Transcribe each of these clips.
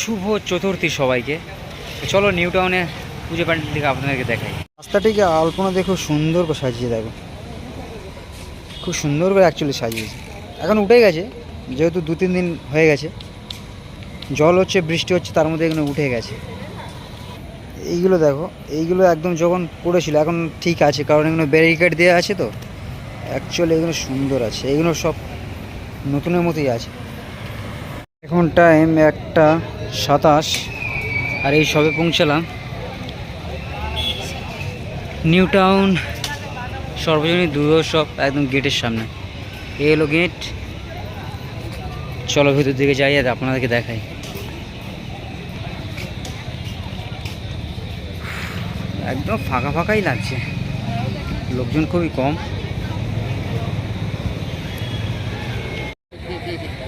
শুভ চতুর্থী সবাইকে। চলো নিউ টাউনে পুজো প্যান্ডেল থেকে আপনাদেরকে দেখাই। রাস্তাটিকে আলপনা দিয়ে খুব সুন্দর করে সাজিয়ে দেখো। খুব সুন্দর করে অ্যাকচুয়ালি সাজিয়েছে। এখন উঠে গেছে, যেহেতু দু তিন দিন হয়ে গেছে। জল হচ্ছে, বৃষ্টি হচ্ছে, তার মধ্যে এখানে উঠে গেছে। এইগুলো দেখো, এইগুলো একদম যখন পড়েছিল, এখন ঠিক আছে, কারণ এগুলো ব্যারিকেড দেওয়া আছে তো। অ্যাকচুয়ালি এগুলো সুন্দর আছে, এগুলো সব নতুনের মতোই আছে। এখন টাইম একটা সাতাশ। আর এই সবে পৌঁছালাম। নিউ টাউন সর্বজনীন দুর্গা শপ একদম গেটের সামনে। এই হলো গেট চলো ভেতর দিকে যাই, আর আপনাদেরকে দেখাই। একদম ফাঁকা ফাঁকাই লাগছে। লোকজন খুবই কম।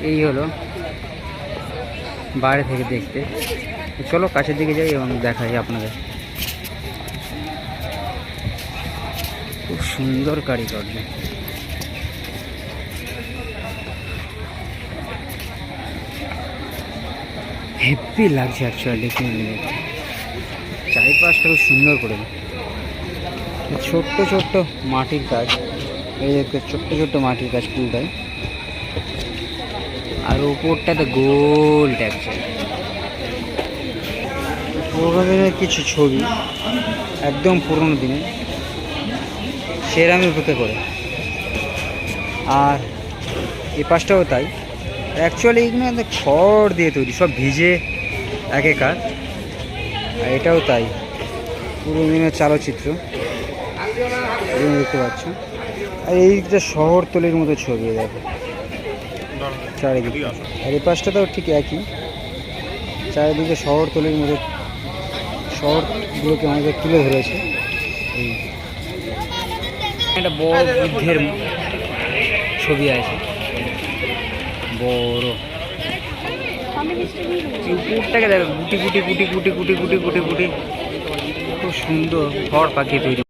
এই হলো বাইরে থেকে দেখতে। চলো কাছের দিকে যাই এবং দেখাই আপনাদের। খুব সুন্দর কারিগর্য হেভি লাগছে অ্যাকচুয়ালি চারিপাশটা খুব সুন্দর করে। ছোট্ট ছোট্ট মাটির কাজ। এই ছোট্ট ছোট্ট মাটির কাজ পুরোটাই। আর উপরটাতে গোল ট্যাক্স পুরোনো দিনের কিছু ছবি, একদম পুরোনো দিনের সেরামের বুকে করে। আর এই পাশটাও তাই। অ্যাকচুয়ালি এইগুলো একদম খড় দিয়ে তৈরি, সব ভিজে একেকার। আর এটাও তাই, পুরোনো দিনের চালচিত্র দেখতে পাচ্ছ। আর এই দিকটা শহরতলির মতো ছবি দেখো। চারিদিকে। আর এই পাশটা তো ঠিক একই। চারিদিকে শহরতলির মধ্যে শহরগুলোকে আমাদের তুলে ধরেছে। একটা বড় বুদ্ধের ছবি আছে। বড়। উপরটাকে দেখো গুটি গুটি গুটি গুটি গুটি গুটি গুটি গুটি। খুব সুন্দর ঘর পাখি তৈরি।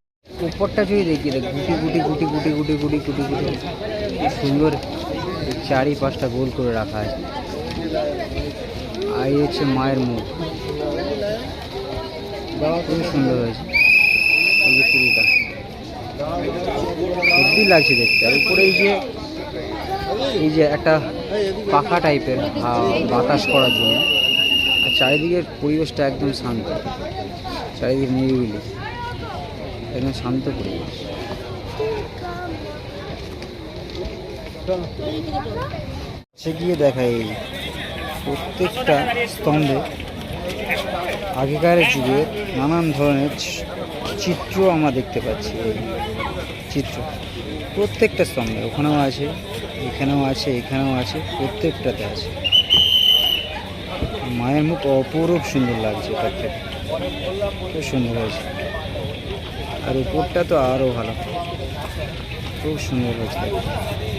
উপরটা যদি দেখি দেখ গুটি গুটি গুটি গুটি গুটি গুটি গুটি গুটি। সুন্দর। চারি পাঁচটা গোল করে রাখা আছে। আর হচ্ছে মায়ের মুখ। খুবই সুন্দর হয়েছে। এই যে পুরীটা হেব্বি লাগছে দেখতে। আর উপরে এই যে এই যে একটা পাখা টাইপের বাতাস করার জন্য। আর চারিদিকের পরিবেশটা একদম শান্ত। চারিদিকে নিরিবিলি। একদম শান্ত পরিবেশ। সে গিয়ে দেখায় প্রত্যেকটা স্তম্ভে আগেকার যুগে নানান ধরনের চিত্র আমরা দেখতে পাচ্ছি এই চিত্র। প্রত্যেকটা স্তম্ভে, ওখানেও আছে, এখানেও আছে এখানেও আছে, প্রত্যেকটাতে আছে। মায়ের মুখ অপরূপ সুন্দর লাগছে এটার থেকে। খুব সুন্দর হয়েছে। আর উপরটা তো আরও ভালো। খুব সুন্দর হয়েছে।